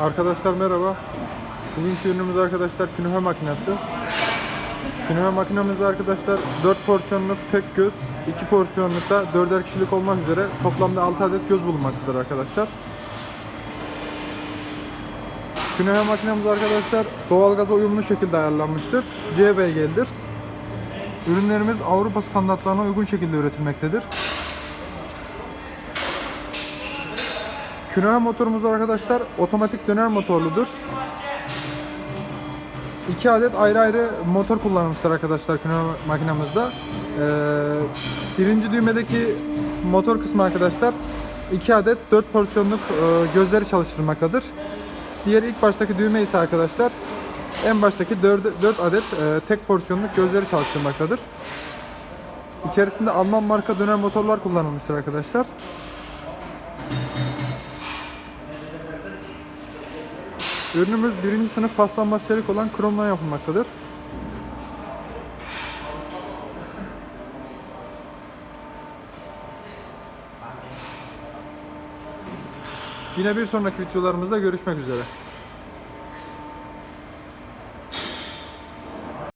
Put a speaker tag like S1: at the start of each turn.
S1: Arkadaşlar merhaba. Bugünkü ürünümüz arkadaşlar künefe makinesi. Künefe makinemizde arkadaşlar 4 porsiyonluk tek göz, 2 porsiyonlukta 4'er kişilik olmak üzere toplamda 6 adet göz bulunmaktadır arkadaşlar. Künefe makinemiz arkadaşlar doğalgaza uyumlu şekilde ayarlanmıştır. CBG'lidir. Ürünlerimiz Avrupa standartlarına uygun şekilde üretilmektedir. Künefe motorumuz arkadaşlar otomatik döner motorludur. İki adet ayrı ayrı motor kullanılmıştır arkadaşlar künefe makinemizde. Ee, birinci düğmedeki motor kısmı arkadaşlar iki adet 4 porsiyonluk e, gözleri çalıştırmaktadır. Diğer ilk baştaki düğme ise arkadaşlar en baştaki 4, 4 adet e, tek porsiyonluk gözleri çalıştırmaktadır. İçerisinde Alman marka döner motorlar kullanılmıştır arkadaşlar. Ürünümüz birinci sınıf paslanmaz çelik olan kromdan yapılmaktadır. Yine bir sonraki videolarımızda görüşmek üzere.